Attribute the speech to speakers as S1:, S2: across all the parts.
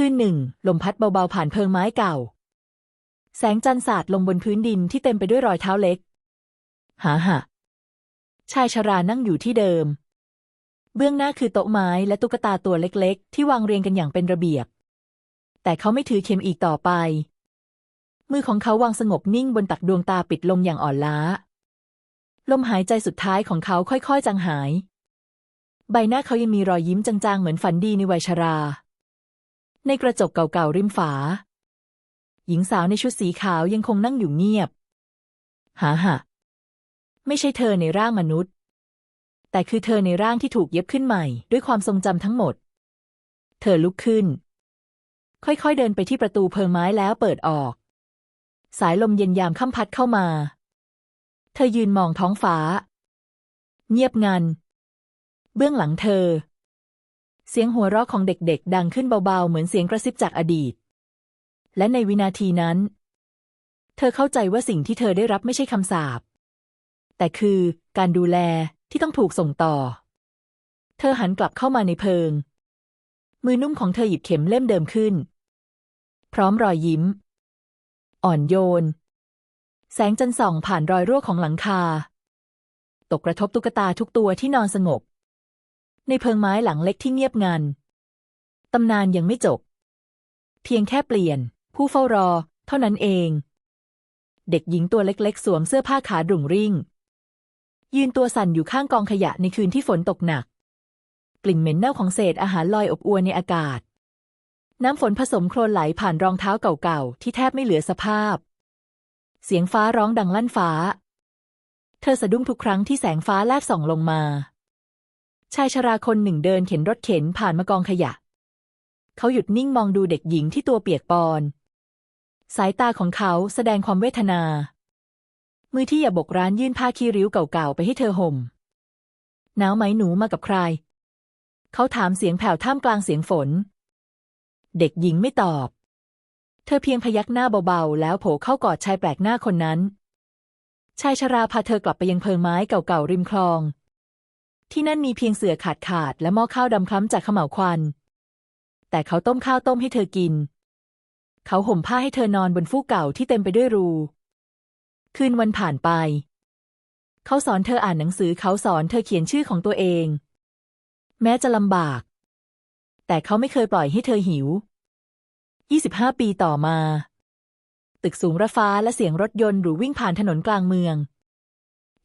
S1: คืนหนึ่ง ลมพัดเบาๆผ่านเพิงไม้เก่า แสงจันทร์สาดลงบนพื้นดินที่เต็มไปด้วยรอยเท้าเล็ก หาหะชายชรานั่งอยู่ที่เดิม เบื้องหน้าคือโต๊ะไม้และตุ๊กตาตัวเล็ก ๆ ที่วางเรียงกันอย่างเป็นระเบียบ แต่เขาไม่ถือเข็มอีกต่อไป มือของเขาวางสงบนิ่งบนตักดวงตาปิดลงอย่างอ่อนล้า ลมหายใจสุดท้ายของเขาค่อยๆจางหาย ใบหน้าเขายังมีรอยยิ้มจางๆ เหมือนฝันดีในวัยชรา ในกระจกเก่าๆริมฝา หญิงสาวในชุดสีขาวยังคงนั่งอยู่เงียบ หาหะไม่ใช่เธอในร่างมนุษย์ แต่คือเธอในร่างที่ถูกเย็บขึ้นใหม่ ด้วยความทรงจำทั้งหมด เธอลุกขึ้น ค่อยๆเดินไปที่ประตูเพิงไม้แล้วเปิดออก สายลมเย็นยามค่ำพัดเข้ามา เธอยืนมองท้องฟ้า เงียบงัน เบื้องหลังเธอ เสียงหัวเราะของเด็กๆ ดังขึ้นเบาๆ เหมือนเสียงกระซิบจากอดีต และในวินาทีนั้น เธอเข้าใจว่าสิ่งที่เธอได้รับไม่ใช่คำสาป แต่คือการดูแลที่ต้องถูกส่งต่อ เธอหันกลับเข้ามาในเพิง มือนุ่มของเธอหยิบเข็มเล่มเดิมขึ้น พร้อมรอยยิ้ม อ่อนโยน แสงจันทร์ส่องผ่านรอยรั่วของหลังคา ตกกระทบตุ๊กตาทุกตัวที่นอนสงบ ในเพิงไม้หลังเล็กที่เงียบงัน ตำนานยังไม่จบ เพียงแค่เปลี่ยน ผู้เฝ้ารอ เท่านั้นเอง เด็กหญิงตัวเล็กๆ สวมเสื้อผ้าขาดุ่งริ่ง ยืนตัวสั่นอยู่ข้างกองขยะในคืนที่ฝนตกหนัก กลิ่นเหม็นเน่าของเศษอาหารลอยอบอวนในอากาศ น้ำฝนผสมโคลนไหลผ่านรองเท้าเก่าๆ ที่แทบไม่เหลือสภาพ เสียงฟ้าร้องดังลั่นฟ้า เธอสะดุ้งทุกครั้งที่แสงฟ้าแลบส่องลงมา ชายชราคนหนึ่งเดินเข็นรถเข็นผ่านมากองขยะ เขาหยุดนิ่งมองดูเด็กหญิงที่ตัวเปียกปอน สายตาของเขาแสดงความเวทนา มือที่อย่าบกร้านยื่นผ้าคีริ้วเก่าๆไปให้เธอห่ม หนาวไหมหนูมากับใคร เขาถามเสียงแผ่วท่ามกลางเสียงฝน เด็กหญิงไม่ตอบ เธอเพียงพยักหน้าเบาๆ แล้วโผล่เข้ากอดชายแปลกหน้าคนนั้น ชายชราพาเธอกลับไปยังเพิงไม้เก่าๆริมคลอง ที่นั่นมีเพียงเสือขาดขาดและหม้อข้าวดำคล้ำจากขม่าวควัน แต่เขาต้มข้าวต้มให้เธอกิน เขาห่มผ้าให้เธอนอนบนฟูกเก่าที่เต็มไปด้วยรู คืนวันผ่านไป เขาสอนเธออ่านหนังสือเขาสอนเธอเขียนชื่อของตัวเอง แม้จะลำบาก แต่เขาไม่เคยปล่อยให้เธอหิว 25 ปีต่อมา ตึกสูงระฟ้าและเสียงรถยนต์หรูวิ่งผ่านถนนกลางเมือง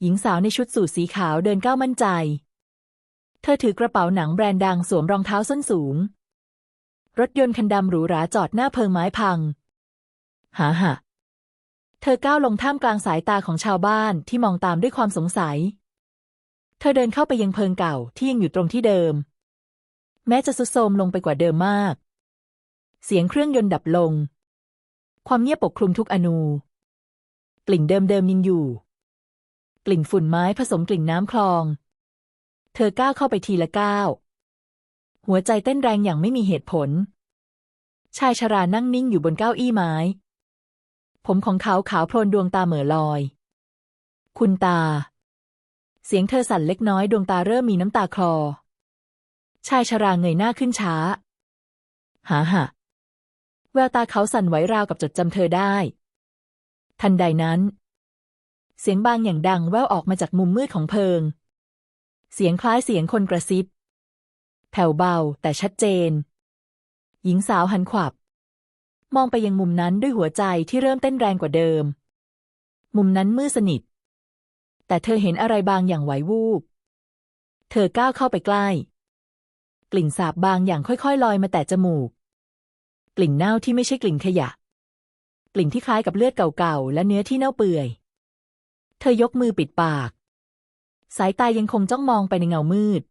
S1: หญิงสาวในชุดสูทสีขาวเดินก้าวมั่นใจ เธอถือกระเป๋าหนังแบรนด์ดังสวมรองเท้าส้นสูง รถยนต์คันดำหรูหราจอดหน้าเพิงไม้พัง หาหะเธอก้าวลงท่ามกลางสายตาของชาวบ้านที่มองตามด้วยความสงสัย เธอเดินเข้าไปยังเพิงเก่าที่ยังอยู่ตรงที่เดิม แม้จะสุดโทรมลงไปกว่าเดิมมาก เสียงเครื่องยนต์ดับลง ความเงียบปกคลุมทุกอนูกลิ่นเดิมๆยังอยู่ กลิ่นฝุ่นไม้ผสมกลิ่นน้ำคลอง เธอก้าวเข้าไปทีละก้าวหัวใจเต้นแรงอย่างไม่มีเหตุผล ชายชรานั่งนิ่งอยู่บนเก้าอี้ไม้ ผมของเขาขาวโพลนดวงตาเหม่อลอย คุณตา เสียงเธอสั่นเล็กน้อยดวงตาเริ่มมีน้ำตาคลอ ชายชราเงยหน้าขึ้นช้า หาหะแววตาเขาสั่นไหวราวกับจดจำเธอได้ ทันใดนั้น เสียงบางอย่างดังแว่วออกมาจากมุมมืดของเพิง เสียงคล้ายเสียงคนกระซิบ แผ่วเบาแต่ชัดเจน หญิงสาวหันขวับ มองไปยังมุมนั้นด้วยหัวใจที่เริ่มเต้นแรงกว่าเดิม มุมนั้นมืดสนิท แต่เธอเห็นอะไรบางอย่างไหววูบ เธอก้าวเข้าไปใกล้ กลิ่นสาบบางอย่างค่อยๆ ลอยมาแต่จมูก กลิ่นเน่าที่ไม่ใช่กลิ่นขยะ กลิ่นที่คล้ายกับเลือดเก่าๆและเนื้อที่เน่าเปื่อย เธอยกมือปิดปาก สายตายังคงจ้องมองไปในเงามืด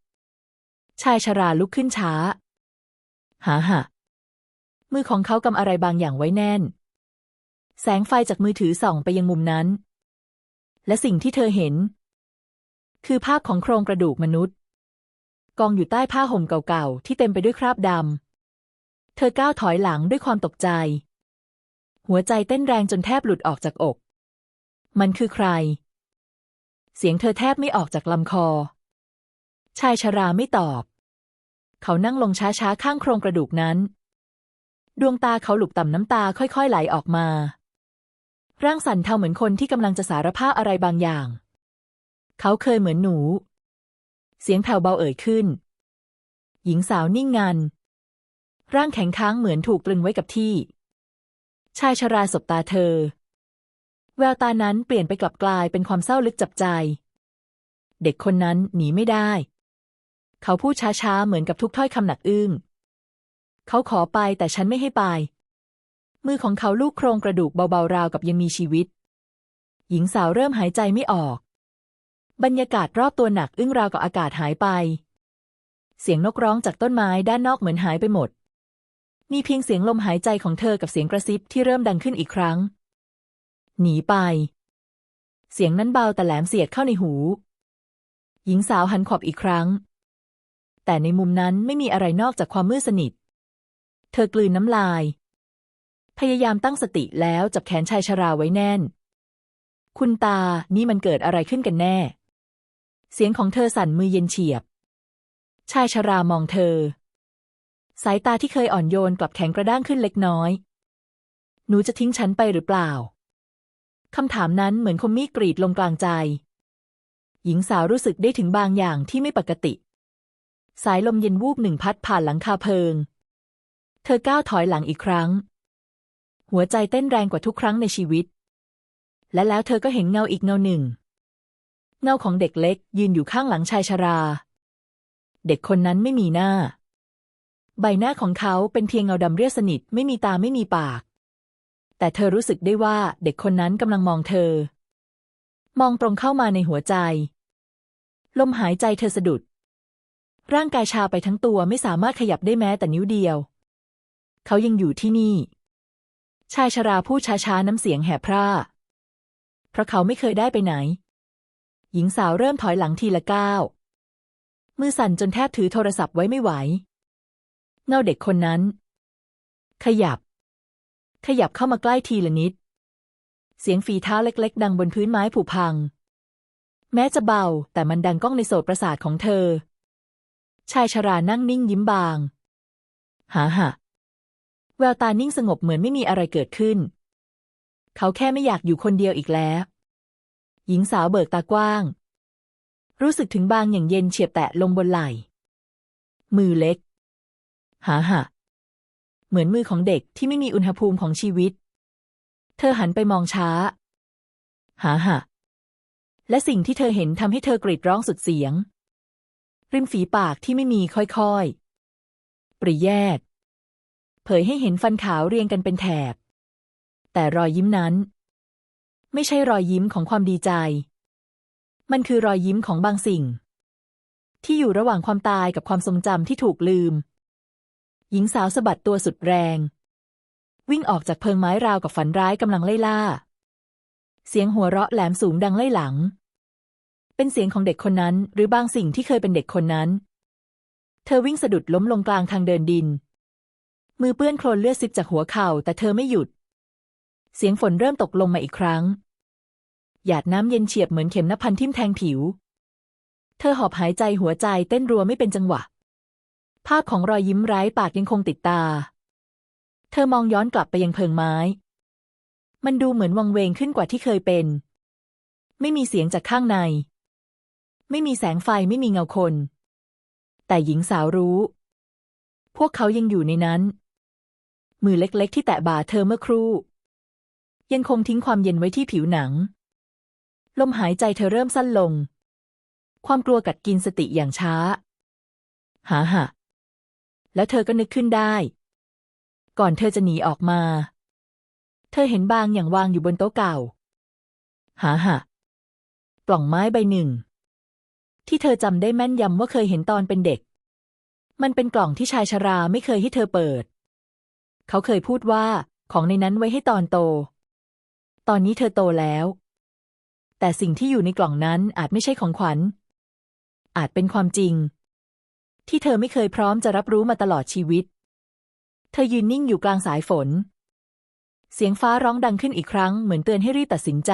S1: ชายชราลุกขึ้นช้า หาหะมือของเขากำอะไรบางอย่างไว้แน่น แสงไฟจากมือถือส่องไปยังมุมนั้น และสิ่งที่เธอเห็น คือภาพของโครงกระดูกมนุษย์ กองอยู่ใต้ผ้าห่มเก่าๆ ที่เต็มไปด้วยคราบดำ เธอก้าวถอยหลังด้วยความตกใจ หัวใจเต้นแรงจนแทบหลุดออกจากอก มันคือใคร เสียงเธอแทบไม่ออกจากลำคอ ชายชราไม่ตอบ เขานั่งลงช้าๆ ข้างโครงกระดูกนั้น ดวงตาเขาหลุกต่ำน้ำตาค่อยๆ ไหลออกมา ร่างสั่นเทาเหมือนคนที่กำลังจะสารภาพอะไรบางอย่าง เขาเคยเหมือนหนู เสียงแผ่วเบาเอ่ยขึ้น หญิงสาวนิ่งงัน ร่างแข็งค้างเหมือนถูกตรึงไว้กับที่ ชายชราสบตาเธอ แววตานั้นเปลี่ยนไปกลับกลายเป็นความเศร้าลึกจับใจ เด็กคนนั้นหนีไม่ได้ เขาพูดช้าๆ เหมือนกับทุกถ้อยคำหนักอึ้ง เขาขอไปแต่ฉันไม่ให้ไป มือของเขาลูกโครงกระดูกเบาๆราวกับยังมีชีวิต หญิงสาวเริ่มหายใจไม่ออก บรรยากาศรอบตัวหนักอึ้งราวกับอากาศหายไป เสียงนกร้องจากต้นไม้ด้านนอกเหมือนหายไปหมด มีเพียงเสียงลมหายใจของเธอกับเสียงกระซิบที่เริ่มดังขึ้นอีกครั้ง หนีไป เสียงนั้นเบาแต่แหลมเสียดเข้าในหู หญิงสาวหันขอบอีกครั้ง แต่ในมุมนั้นไม่มีอะไรนอกจากความมืดสนิท เธอกลืนน้ำลาย พยายามตั้งสติแล้วจับแขนชายชราไว้แน่น คุณตานี่มันเกิดอะไรขึ้นกันแน่ เสียงของเธอสั่นมือเย็นเฉียบ ชายชรามองเธอ สายตาที่เคยอ่อนโยนกลับแข็งกระด้างขึ้นเล็กน้อย หนูจะทิ้งฉันไปหรือเปล่า คำถามนั้นเหมือนคมมีดกรีดลงกลางใจ หญิงสาวรู้สึกได้ถึงบางอย่างที่ไม่ปกติ สายลมเย็นวูบหนึ่งพัดผ่านหลังคาเพิง เธอก้าวถอยหลังอีกครั้ง หัวใจเต้นแรงกว่าทุกครั้งในชีวิต และแล้วเธอก็เห็นเงาอีกเงาหนึ่ง เงาของเด็กเล็กยืนอยู่ข้างหลังชายชรา เด็กคนนั้นไม่มีหน้า ใบหน้าของเขาเป็นเพียงเงาดำเรียบสนิทไม่มีตาไม่มีปาก แต่เธอรู้สึกได้ว่าเด็กคนนั้นกำลังมองเธอ มองตรงเข้ามาในหัวใจ ลมหายใจเธอสะดุด ร่างกายชาไปทั้งตัวไม่สามารถขยับได้แม้แต่นิ้วเดียว เขายังอยู่ที่นี่ ชายชราพูดช้าๆน้ำเสียงแหบพร่า เพราะเขาไม่เคยได้ไปไหน หญิงสาวเริ่มถอยหลังทีละก้าว มือสั่นจนแทบถือโทรศัพท์ไว้ไม่ไหว เงาเด็กคนนั้น ขยับ ขยับเข้ามาใกล้ทีละนิด เสียงฝีเท้าเล็ก ๆ ดังบนพื้นไม้ผุพัง แม้จะเบา แต่มันดังก้องในโสตประสาทของเธอ ชายชรานั่งนิ่งยิ้มบาง หาหะแววตานิ่งสงบเหมือนไม่มีอะไรเกิดขึ้น เขาแค่ไม่อยากอยู่คนเดียวอีกแล้ว หญิงสาวเบิกตากว้าง รู้สึกถึงบางอย่างเย็นเฉียบแตะลงบนไหล่ มือเล็ก หาหะ เหมือนมือของเด็กที่ไม่มีอุณหภูมิของชีวิต เธอหันไปมองช้า หาหะ และสิ่งที่เธอเห็นทำให้เธอกรีดร้องสุดเสียง ริมฝีปากที่ไม่มีค่อยๆ ปริแยก เผยให้เห็นฟันขาวเรียงกันเป็นแถบ แต่รอยยิ้มนั้น ไม่ใช่รอยยิ้มของความดีใจ มันคือรอยยิ้มของบางสิ่ง ที่อยู่ระหว่างความตายกับความทรงจำที่ถูกลืม หญิงสาวสะบัดตัวสุดแรง วิ่งออกจากเพิงไม้ราวกับฝันร้ายกำลังไล่ล่า เสียงหัวเราะแหลมสูงดังไล่หลัง เป็นเสียงของเด็กคนนั้น หรือบางสิ่งที่เคยเป็นเด็กคนนั้น เธอวิ่งสะดุดล้มลงกลางทางเดินดิน มือเปื้อนโคลนเลือดซิบจากหัวเข่าแต่เธอไม่หยุด เสียงฝนเริ่มตกลงมาอีกครั้ง หยาดน้ำเย็นเฉียบเหมือนเข็มนพันทิ่มแทงผิว เธอหอบหายใจหัวใจเต้นรัวไม่เป็นจังหวะ ภาพของรอยยิ้มไร้ปากยังคงติดตา เธอมองย้อนกลับไปยังเพิงไม้ มันดูเหมือนวังเวงขึ้นกว่าที่เคยเป็น ไม่มีเสียงจากข้างใน ไม่มีแสงไฟไม่มีเงาคน แต่หญิงสาวรู้ พวกเขายังอยู่ในนั้น มือเล็กๆ ที่แตะบ่าเธอเมื่อครู่ ยังคงทิ้งความเย็นไว้ที่ผิวหนัง ลมหายใจเธอเริ่มสั้นลง ความกลัวกัดกินสติอย่างช้าหาหะ แล้วเธอก็นึกขึ้นได้ ก่อนเธอจะหนีออกมา เธอเห็นบางอย่างวางอยู่บนโต๊ะเก่า หาหะกล่องไม้ใบหนึ่ง ที่เธอจำได้แม่นยำว่าเคยเห็นตอนเป็นเด็ก มันเป็นกล่องที่ชายชราไม่เคยให้เธอเปิด เขาเคยพูดว่าของในนั้นไว้ให้ตอนโต ตอนนี้เธอโตแล้ว แต่สิ่งที่อยู่ในกล่องนั้นอาจไม่ใช่ของขวัญ อาจเป็นความจริง ที่เธอไม่เคยพร้อมจะรับรู้มาตลอดชีวิต เธอยืนนิ่งอยู่กลางสายฝน เสียงฟ้าร้องดังขึ้นอีกครั้งเหมือนเตือนให้รีบตัดสินใจ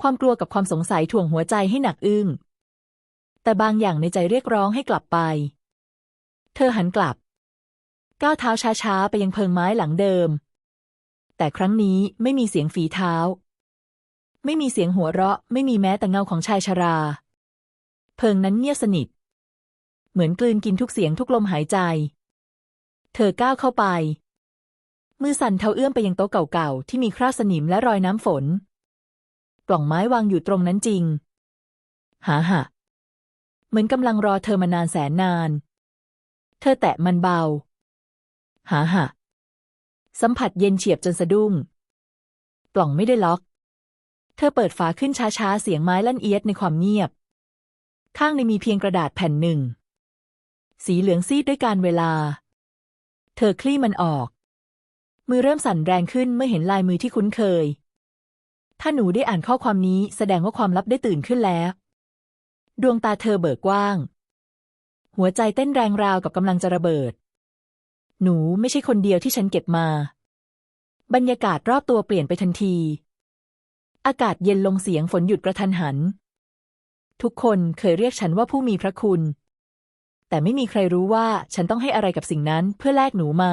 S1: ความกลัวกับความสงสัยถ่วงหัวใจให้หนักอึ้ง แต่บางอย่างในใจเรียกร้องให้กลับไป เธอหันกลับ ก้าวเท้าช้าๆ ไปยังเพิงไม้หลังเดิม แต่ครั้งนี้ไม่มีเสียงฝีเท้า ไม่มีเสียงหัวเราะ ไม่มีแม้แต่เงาของชายชรา เพิงนั้นเงียบสนิท เหมือนกลืนกินทุกเสียงทุกลมหายใจ เธอก้าวเข้าไป มือสั่นเทาเอื้อมไปยังโต๊ะเก่าๆ ที่มีคราบสนิมและรอยน้ำฝน กล่องไม้วางอยู่ตรงนั้นจริง หาหะเหมือนกำลังรอเธอมานานแสนนาน เธอแตะมันเบา หาหะสัมผัสเย็นเฉียบจนสะดุ้ง กล่องไม่ได้ล็อก เธอเปิดฝาขึ้นช้าๆ เสียงไม้ลั่นเอียดในความเงียบ ข้างในมีเพียงกระดาษแผ่นหนึ่ง สีเหลืองซีดด้วยการเวลา เธอคลี่มันออก มือเริ่มสั่นแรงขึ้นเมื่อเห็นลายมือที่คุ้นเคย ถ้าหนูได้อ่านข้อความนี้แสดงว่าความลับได้ตื่นขึ้นแล้ว ดวงตาเธอเบิกกว้าง หัวใจเต้นแรงราวกับกำลังจะระเบิด หนูไม่ใช่คนเดียวที่ฉันเก็บมา บรรยากาศรอบตัวเปลี่ยนไปทันที อากาศเย็นลงเสียงฝนหยุดกระทันหัน ทุกคนเคยเรียกฉันว่าผู้มีพระคุณ แต่ไม่มีใครรู้ว่าฉันต้องให้อะไรกับสิ่งนั้นเพื่อแลกหนูมา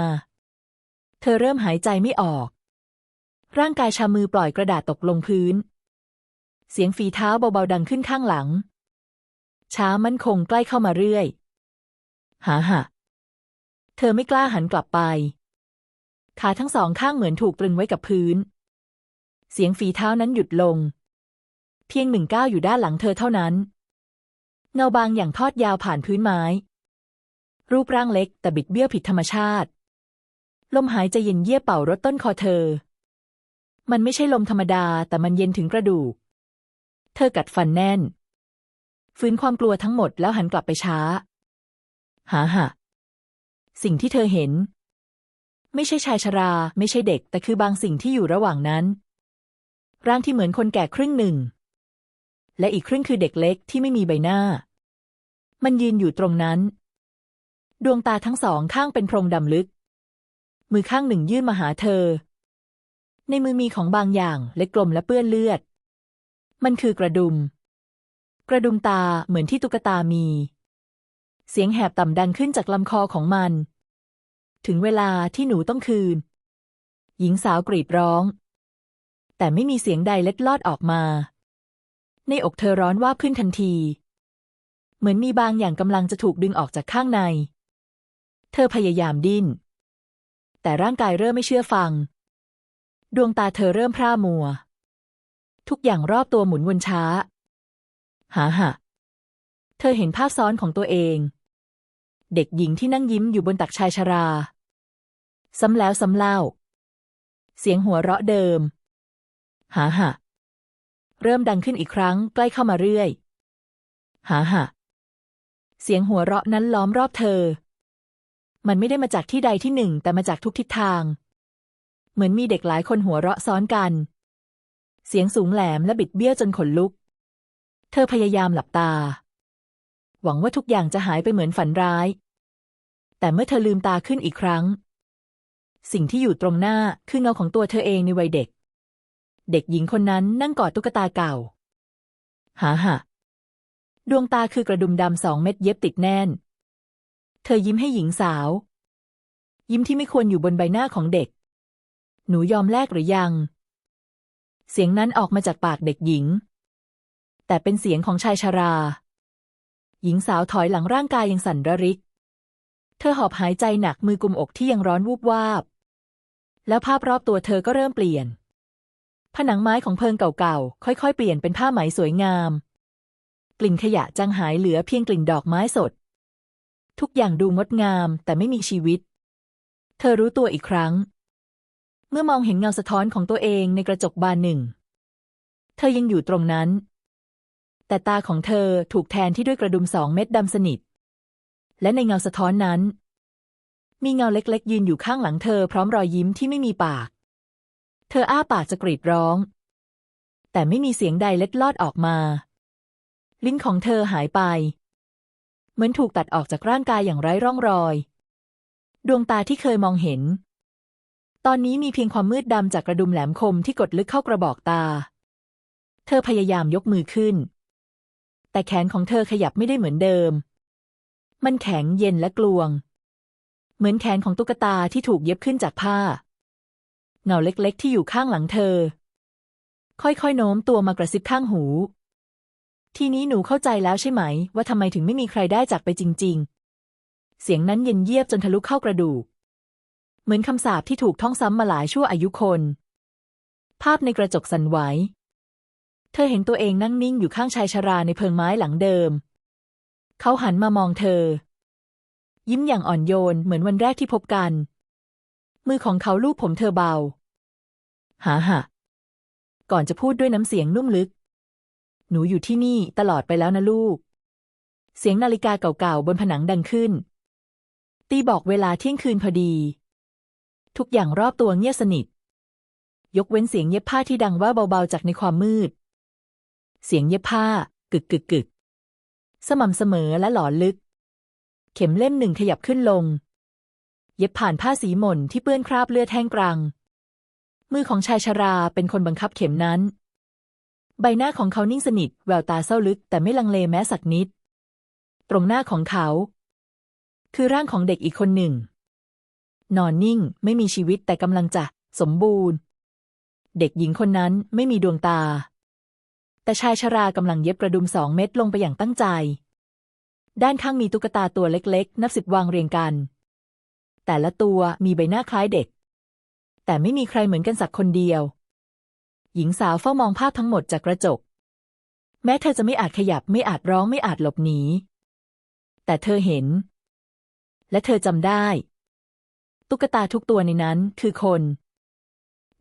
S1: เธอเริ่มหายใจไม่ออก ร่างกายชามือปล่อยกระดาษตกลงพื้น เสียงฝีเท้าเบาๆดังขึ้นข้างหลัง ช้ามั่นคงใกล้เข้ามาเรื่อย หาหะเธอไม่กล้าหันกลับไป ขาทั้งสองข้างเหมือนถูกตรึงไว้กับพื้น เสียงฝีเท้านั้นหยุดลง เพียงหนึ่งก้าวอยู่ด้านหลังเธอเท่านั้นเงาบางอย่างทอดยาวผ่านพื้นไม้ รูปร่างเล็กแต่บิดเบี้ยวผิดธรรมชาติ ลมหายใจเย็นเยี่ยเป่ารถต้นคอเธอ มันไม่ใช่ลมธรรมดาแต่มันเย็นถึงกระดูก เธอกัดฟันแน่น ฟื้นความกลัวทั้งหมดแล้วหันกลับไปช้า หาหะสิ่งที่เธอเห็น ไม่ใช่ชายชรา ไม่ใช่เด็ก แต่คือบางสิ่งที่อยู่ระหว่างนั้น ร่างที่เหมือนคนแก่ครึ่งหนึ่ง และอีกครึ่งคือเด็กเล็กที่ไม่มีใบหน้า มันยืนอยู่ตรงนั้น ดวงตาทั้งสองข้างเป็นโพรงดำลึก มือข้างหนึ่งยื่นมาหาเธอ ในมือมีของบางอย่างเล็กกลมและเปื้อนเลือด มันคือกระดุม กระดุมตาเหมือนที่ตุ๊กตามี เสียงแหบต่ำดังขึ้นจากลำคอของมัน ถึงเวลาที่หนูต้องคืน หญิงสาวกรีดร้อง แต่ไม่มีเสียงใดเล็ดลอดออกมา ในอกเธอร้อนว่าขึ้นทันที เหมือนมีบางอย่างกำลังจะถูกดึงออกจากข้างใน เธอพยายามดิ้น แต่ร่างกายเริ่มไม่เชื่อฟัง ดวงตาเธอเริ่มพร่ามัว ทุกอย่างรอบตัวหมุนวนช้า หาหะเธอเห็นภาพซ้อนของตัวเอง เด็กหญิงที่นั่งยิ้มอยู่บนตักชายชรา ซ้ำแล้วซ้ำเล่า เสียงหัวเราะเดิม หาหะเริ่มดังขึ้นอีกครั้งใกล้เข้ามาเรื่อย หาหะเสียงหัวเราะนั้นล้อมรอบเธอ มันไม่ได้มาจากที่ใดที่หนึ่ง แต่มาจากทุกทิศทาง เหมือนมีเด็กหลายคนหัวเราะซ้อนกัน เสียงสูงแหลมและบิดเบี้ยวจนขนลุก เธอพยายามหลับตา หวังว่าทุกอย่างจะหายไปเหมือนฝันร้าย แต่เมื่อเธอลืมตาขึ้นอีกครั้ง สิ่งที่อยู่ตรงหน้าคือเงาของตัวเธอเองในวัยเด็ก เด็กหญิงคนนั้นนั่งกอดตุ๊กตาเก่า หาหะดวงตาคือกระดุมดำสองเม็ดเย็บติดแน่น เธอยิ้มให้หญิงสาว ยิ้มที่ไม่ควรอยู่บนใบหน้าของเด็ก หนูยอมแลกหรือยัง เสียงนั้นออกมาจากปากเด็กหญิง แต่เป็นเสียงของชายชารา หญิงสาวถอยหลังร่างกายยังสั่นระริก เธอหอบหายใจหนักมือกุมอกที่ยังร้อนวูบวาบ แล้วภาพรอบตัวเธอก็เริ่มเปลี่ยน ผนังไม้ของเพิงเก่าๆ ค่อยๆ เปลี่ยนเป็นผ้าไหมสวยงาม กลิ่นขยะจางหายเหลือเพียงกลิ่นดอกไม้สด ทุกอย่างดูงดงามแต่ไม่มีชีวิต เธอรู้ตัวอีกครั้ง เมื่อมองเห็นเงาสะท้อนของตัวเองในกระจกบานหนึ่ง เธอยังอยู่ตรงนั้น แต่ตาของเธอถูกแทนที่ด้วยกระดุมสองเม็ดดำสนิท และในเงาสะท้อนนั้น มีเงาเล็กๆ ยืนอยู่ข้างหลังเธอพร้อมรอยยิ้มที่ไม่มีปาก เธออ้าปากจะกรีดร้อง แต่ไม่มีเสียงใดเล็ดลอดออกมา ลิ้นของเธอหายไป เหมือนถูกตัดออกจากร่างกายอย่างไร้ร่องรอย ดวงตาที่เคยมองเห็น ตอนนี้มีเพียงความมืดดำจากกระดุมแหลมคมที่กดลึกเข้ากระบอกตา เธอพยายามยกมือขึ้น แต่แขนของเธอขยับไม่ได้เหมือนเดิม มันแข็งเย็นและกลวง เหมือนแขนของตุ๊กตาที่ถูกเย็บขึ้นจากผ้า เงาเล็กๆที่อยู่ข้างหลังเธอ ค่อยๆโน้มตัวมากระซิบข้างหู ทีนี้หนูเข้าใจแล้วใช่ไหม ว่าทำไมถึงไม่มีใครได้จากไปจริง ๆ เสียงนั้นเย็นเยียบจนทะลุเข้ากระดูก เหมือนคำสาปที่ถูกท่องซ้ำมาหลายชั่วอายุคน ภาพในกระจกสั่นไหว เธอเห็นตัวเองนั่งนิ่งอยู่ข้างชายชราในเพิงไม้หลังเดิม เขาหันมามองเธอ ยิ้มอย่างอ่อนโยนเหมือนวันแรกที่พบกัน มือของเขาลูบผมเธอเบา หาหะก่อนจะพูดด้วยน้ำเสียงนุ่มลึก หนูอยู่ที่นี่ตลอดไปแล้วนะลูก เสียงนาฬิกาเก่าๆบนผนังดังขึ้น ตีบอกเวลาเที่ยงคืนพอดี ทุกอย่างรอบตัวเงียบสนิท ยกเว้นเสียงเย็บผ้าที่ดังว่าเบาๆจากในความมืด เสียงเย็บผ้ากึกกึกกึกสม่ำเสมอและหลอนลึก เข็มเล่มหนึ่งขยับขึ้นลง เย็บผ่านผ้าสีหม่นที่เปื้อนคราบเลือดแห้งกรัง มือของชายชราเป็นคนบังคับเข็มนั้น ใบหน้าของเขานิ่งสนิท แววตาเศร้าลึกแต่ไม่ลังเลแม้สักนิด ตรงหน้าของเขา คือร่างของเด็กอีกคนหนึ่ง นอนนิ่งไม่มีชีวิตแต่กำลังจะ สมบูรณ์ เด็กหญิงคนนั้นไม่มีดวงตา แต่ชายชรากำลังเย็บกระดุมสองเม็ดลงไปอย่างตั้งใจ ด้านข้างมีตุ๊กตาตัวเล็กๆ นับสิบวางเรียงกัน แต่ละตัวมีใบหน้าคล้ายเด็ก แต่ไม่มีใครเหมือนกันสักคนเดียว หญิงสาวเฝ้ามองภาพทั้งหมดจากกระจก แม้เธอจะไม่อาจขยับไม่อาจร้องไม่อาจหลบหนี แต่เธอเห็น และเธอจำได้ ตุ๊กตาทุกตัวในนั้นคือคน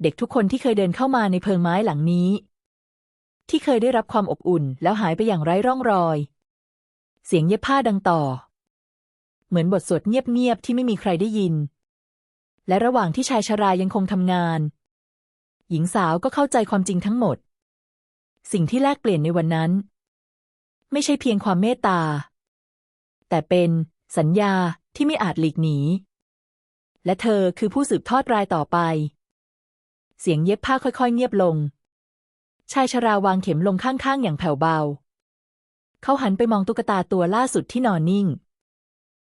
S1: เด็กทุกคนที่เคยเดินเข้ามาในเพิงไม้หลังนี้ ที่เคยได้รับความอบอุ่นแล้วหายไปอย่างไร้ร่องรอย เสียงเย็บผ้าดังต่อ เหมือนบทสวดเงียบๆที่ไม่มีใครได้ยิน และระหว่างที่ชายชรายังคงทำงาน หญิงสาวก็เข้าใจความจริงทั้งหมด สิ่งที่แลกเปลี่ยนในวันนั้น ไม่ใช่เพียงความเมตตา แต่เป็นสัญญาที่ไม่อาจหลีกหนี และเธอคือผู้สืบทอดรายต่อไป เสียงเย็บผ้าค่อยๆ เงียบลง ชายชราวางเข็มลงข้างๆ อย่างแผ่วเบา เขาหันไปมองตุ๊กตาตัวล่าสุดที่นอนนิ่ง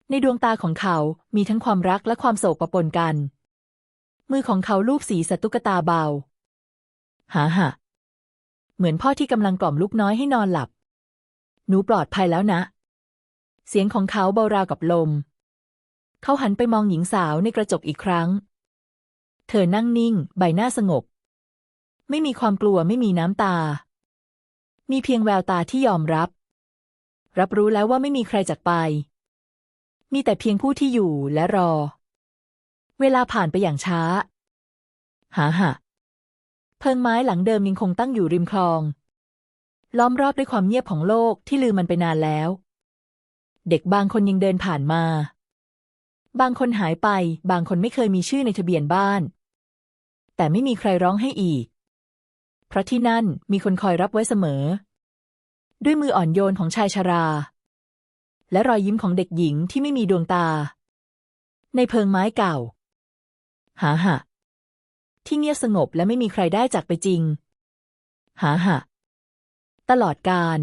S1: ในดวงตาของเขามีทั้งความรักและความโศกปะปนกัน มือของเขาลูบศีรษะตุ๊กตาเบาหาหะเหมือนพ่อที่กำลังกล่อมลูกน้อยให้นอนหลับ หนูปลอดภัยแล้วนะ เสียงของเขาเบาราวกับลม เขาหันไปมองหญิงสาวในกระจกอีกครั้ง เธอนั่งนิ่ง ใบหน้าสงบ ไม่มีความกลัวไม่มีน้ำตา มีเพียงแววตาที่ยอมรับ รับรู้แล้วว่าไม่มีใครจากไป มีแต่เพียงผู้ที่อยู่และรอ เวลาผ่านไปอย่างช้า หาหะเพิงไม้หลังเดิมยังคงตั้งอยู่ริมคลอง ล้อมรอบด้วยความเงียบของโลกที่ลืมมันไปนานแล้ว เด็กบางคนยังเดินผ่านมา บางคนหายไป บางคนไม่เคยมีชื่อในทะเบียนบ้าน แต่ไม่มีใครร้องให้อีก เพราะที่นั่นมีคนคอยรับไว้เสมอ ด้วยมืออ่อนโยนของชายชรา และรอยยิ้มของเด็กหญิงที่ไม่มีดวงตา ในเพิงไม้เก่า หาหะที่เงียบสงบและไม่มีใครได้จากไปจริง หาหะตลอดการ